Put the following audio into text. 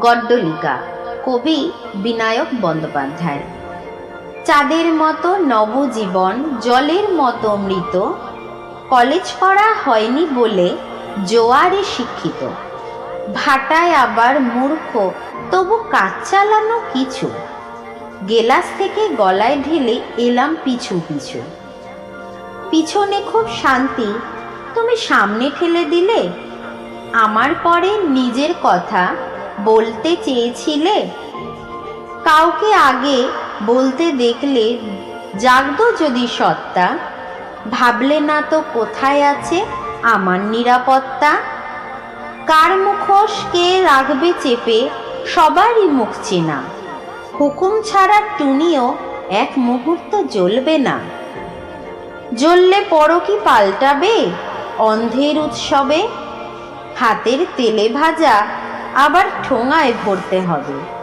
গড্ডলিকা কবি বিনায়ক বন্দ্যোপাধ্যায়। চাঁদের মতো নবজীবন, জলের মতো মৃত, কলেজ পড়া হয়নি বলে জোয়ারে শিক্ষিত। ভাটায় আবার মূর্খ, তবু কাজ চালানো কিছু। গেলাস থেকে গলায় ঢেলে এলাম পিছু পিছু। পিছনে খুব শান্তি, তুমি সামনে ঠেলে দিলে? আমার পরে নিজের কথা বলতে চেয়েছিলে? কাউকে আগে বলতে দেখলে জাগতো যদি সত্তা, ভাবলে না তো কোথায় আছে আমার নিরাপত্তা? কার মুখোশ কে রাখবে চেপে সবারই মুখ চেনা। হুকুম ছাড়া টুনিও এক মুহূর্ত জ্বলবে না। জ্বললে পরও কি পাল্টাবে অন্ধের উৎসবে, হাতের তেলে ভাজা আবার ঠোঙায় ভরতে হবে।